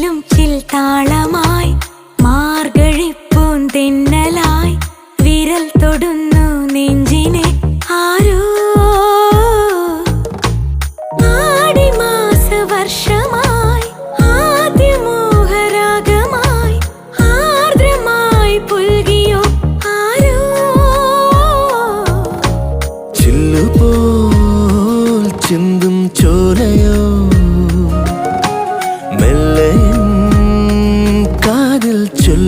ചിൽ താളമായി മാർഗഴിപ്പൂന്തെന്നലായി വിരൽ തൊടുന്നു നെഞ്ചിനെ ആരോ. ആടിമാസ വർഷമായി ആദ്യമോഹരാഗമായി ആർദ്രമായി പുൽകിയോ ആരോ. ചില്ലുപോൽ ചിന്തും ചോലയോ